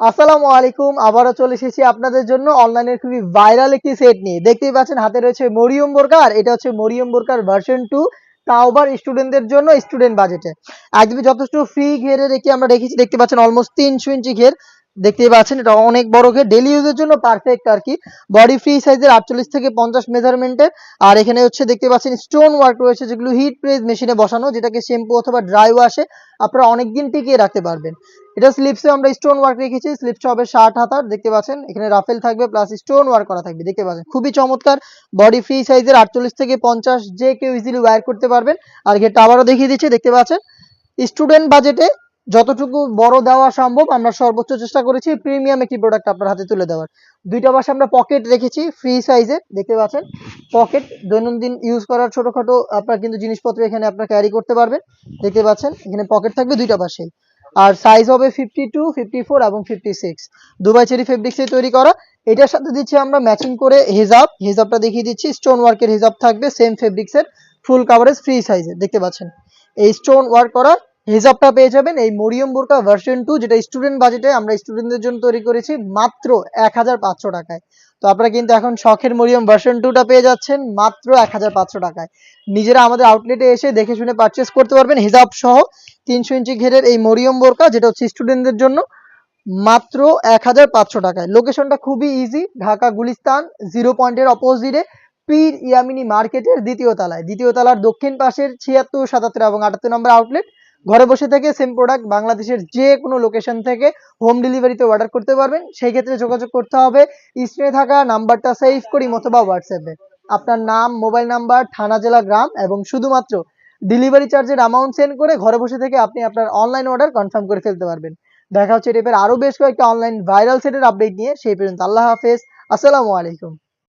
আসসালামু আলাইকুম, আবারও চলে এসেছি আপনাদের জন্য অনলাইনের খুবই ভাইরাল একটি সেট নিয়ে। দেখতেই পাচ্ছেন, হাতে রয়েছে মরিয়ম বোরকার এটা হচ্ছে মরিয়ম বোরকার ভার্সন টু তাও আবার স্টুডেন্টদের জন্য স্টুডেন্ট বাজেটে একদমই যথেষ্ট ফ্রি ঘেরে রেখে আমরা রেখেছি, দেখতে পাচ্ছেন অলমোস্ট তিনশো ইঞ্চি ঘের। দেখতেই পাচ্ছেন, এটা অনেক বড় ঘের ডেলি ইউজের জন্য পারফেক্ট আর কি। বডি ফ্রি সাইজের আটচল্লিশ থেকে পঞ্চাশ মেজারমেন্টের আর এখানে হচ্ছে দেখতে পাচ্ছেন স্টোন ওয়ার্ক রয়েছে, যেগুলো হিট প্রেস মেশিনে বসানো, যেটাকে শ্যাম্পু অথবা ড্রাই ওয়াশে আপনারা অনেকদিন টিকিয়ে রাখতে পারবেন। এটা স্লিপসে আমরা স্টোন ওয়ার্ক রেখেছি। স্লিপসটা হবে ষাট হাতার, দেখতে পাচ্ছেন? এখানে রাফেল থাকবে প্লাস স্টোন ওয়ার্ক করা থাকবে, দেখতে পাচ্ছেন? খুবই চমৎকার। বডি ফ্রি সাইজের আটচল্লিশ থেকে পঞ্চাশ, যে কেউ ইজিলি ওয়ার করতে পারবেন। আর ঘেরটা আবারও দেখিয়ে দিচ্ছি, দেখতে পাচ্ছেন? স্টুডেন্ট বাজেটে যতটুকু বড় দেওয়া সম্ভব, আমরা সর্বোচ্চ চেষ্টা করেছি প্রিমিয়াম একটি প্রোডাক্ট আপনার হাতে তুলে দেওয়ার। দুইটা পাশে আমরা পকেট রেখেছি ফ্রি সাইজে দেখতে পাচ্ছেন? পকেট দৈনন্দিন ইউজ করার ছোটখাটো আপনার কিন্তু জিনিসপত্র এখানে আপনার ক্যারি করতে পারবেন। দেখতে পাচ্ছেন? এখানে পকেট থাকবে দুইটা পাশে। আর সাইজ হবে ফিফটি টু ফিফটি ফোর এবং ফিফটি সিক্স দুবাই চেরি ফেব্রিক্সে তৈরি করা। এটার সাথে দিচ্ছি আমরা ম্যাচিং করে হিজাব। হিজাবটা দেখিয়ে দিচ্ছি স্টোন ওয়ার্কের হিজাব থাকবে সেম ফেব্রিক্সের ফুল কাভারেজ ফ্রি সাইজে দেখতে পাচ্ছেন? এই স্টোন ওয়ার্ক করা হিজাবটা পেয়ে যাবেন এই মরিয়ম বোরকা ভার্সন টু যেটা স্টুডেন্ট বাজেটে আমরা স্টুডেন্টদের জন্য তৈরি করেছি মাত্র এক হাজার পাঁচশো টাকায়। তো আপনারা কিন্তু এখন শখের মরিয়ম ভার্সন টুটা পেয়ে যাচ্ছেন মাত্র এক হাজার পাঁচশো টাকায়। নিজেরা আমাদের আউটলেটে এসে দেখে শুনে পারচেস করতে পারবেন। হিজাব সহ তিনশো ইঞ্চি ঘেরের এই মরিয়ম বোরকা, যেটা হচ্ছে স্টুডেন্টদের জন্য, মাত্র এক হাজার পাঁচশো টাকায়। লোকেশনটা খুবই ইজি ঢাকা গুলিস্তান জিরো পয়েন্টের অপোজিটে পীর ইয়ামিনী মার্কেটের দ্বিতীয় তলায়। দ্বিতীয় তলার দক্ষিণ পাশের ছিয়াত্তর, সাতাত্তর এবং আটাত্তর নম্বর আউটলেট ঘরে বসে থেকে সেম প্রোডাক্ট বাংলাদেশের যে কোনো লোকেশন থেকে হোম ডেলিভারিতে অর্ডার করতে পারবেন। সেই ক্ষেত্রে যোগাযোগ করতে হবে স্ক্রিনে থাকা নাম্বারটা সেভ করি অথবা হোয়াটসঅ্যাপে আপনার নাম মোবাইল নাম্বার থানা, জেলা, গ্রাম এবং শুধুমাত্র ডেলিভারি চার্জের অ্যামাউন্ট সেন্ড করে ঘরে বসে থেকে আপনি আপনার অনলাইন অর্ডার কনফার্ম করে ফেলতে পারবেন। দেখা হচ্ছে টেপের আরও বেশ কয়েকটা অনলাইন ভাইরাল সেটের আপডেট নিয়ে। সেই পর্যন্ত আল্লাহ হাফেজ। আসসালামু আলাইকুম।